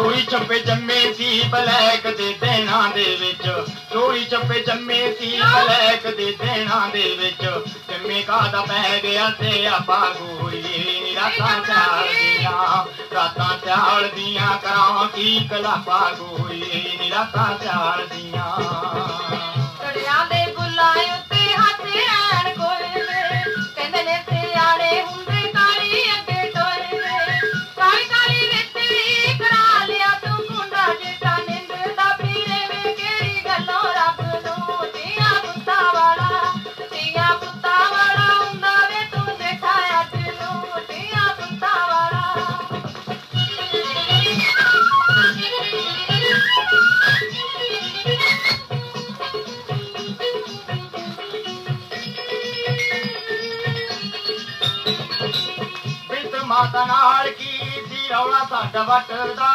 ਚੋਰੀ ਛੱਪੇ ਜੰਮੇ ਸੀ ਬਲੈਕ ਦੇ ਦੇਣਾ ਦੇ ਵਿੱਚ। ਚੋਰੀ ਛੱਪੇ ਜੰਮੇ ਸੀ ਬਲੈਕ ਦੇ ਦੇਣਾ ਦੇ ਵਿੱਚ। ਜੰਮੇ ਕਾਦਾ ਪੈ ਗਿਆ ਤੇ ਆਪਾਂ ਗੋਰੀਏ ਨੀ ਰਾਤਾਂ ਚਾਲਦੀਆਂ ਰਾਤਾਂ ਚਾਲਦੀਆਂ ਕਰਾਂ ਕੀ ਕਲਾਪਾ ਗੋਰੀਏ ਨੀ ਰਾਤਾਂ ਚਾਲਦੀਆਂ। ਕੜਿਆਂ ਬਿੰਦ ਮਾਤਾ ਨਾਲ ਕੀ ਰੌਲਾ ਸਾਡਾ ਵੱਟਦਾ।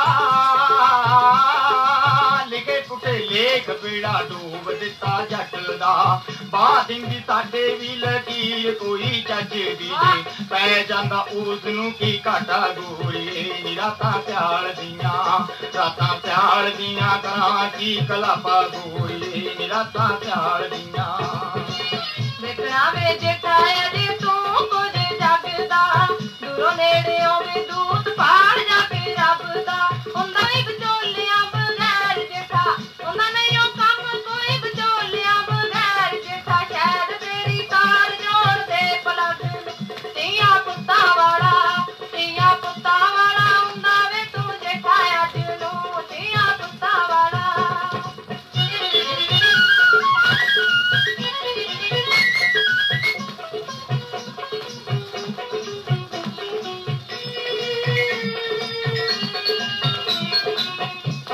ਲਿਖੇ ਪੁੱਟੇ ਲੇਖ ਬੇੜਾ ਡੂਬ ਦਿੱਤਾ ਜੱਟ ਦਾ। ਬਾਦ ਇੰਦੀ ਸਾਡੇ ਵੀ ਲਕੀਰ, ਕੋਈ ਚੱਜ ਦੀ ਜੇ ਪੈ ਜਾਂਦਾ ਉਸ ਨੂੰ ਕੀ ਘਾਟਾ ਗੋਰੀਏ ਨੀ ਰਾਤਾਂ ਪਿਆਲ ਦੀਆਂ, ਰਾਤਾਂ ਪਿਆਲ ਦੀਆਂ ਕਰਾਂ ਕੀ ਕਲਾਪਾ ਗੋਰੀਏ ਨੀ ਰਾਤਾਂ ਪਿਆਲ ਦੀਆਂ। ਵੇਖਣਾ ਵੇ ਜੇਠਾ ਅਜੇ চরণের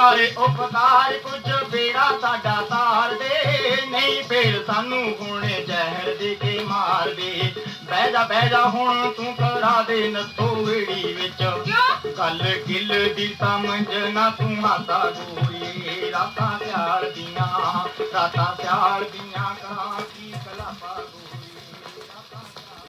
ਸਾਰੇ ਉਪਕਾਰ ਕੁਝ ਬੇੜਾ ਸਾਡਾ ਤਾਰ ਦੇ। ਨਹੀਂ ਫੇਰ ਸਾਨੂੰ ਗੁਣੇ ਜ਼ਹਿਰ ਦੇ ਕੇ ਮਾਰ ਦੇ। ਬਹਿ ਜਾ ਬਹਿ ਜਾ ਹੁਣ ਤੂੰ ਕਰਾ ਦੇ ਨੱਥੋ ਵੇੜੀ ਵਿੱਚ ਗੱਲ ਗਿੱਲ ਦੀ ਸਮਝ ਨਾ ਤੂੰ ਮਾਤਾ ਗੋਰੀਏ ਰਾਤਾਂ ਪਿਆਰ ਦੀਆਂ ਰਾਤਾਂ ਪਿਆਰ ਦੀਆਂ ਕਰਾਂ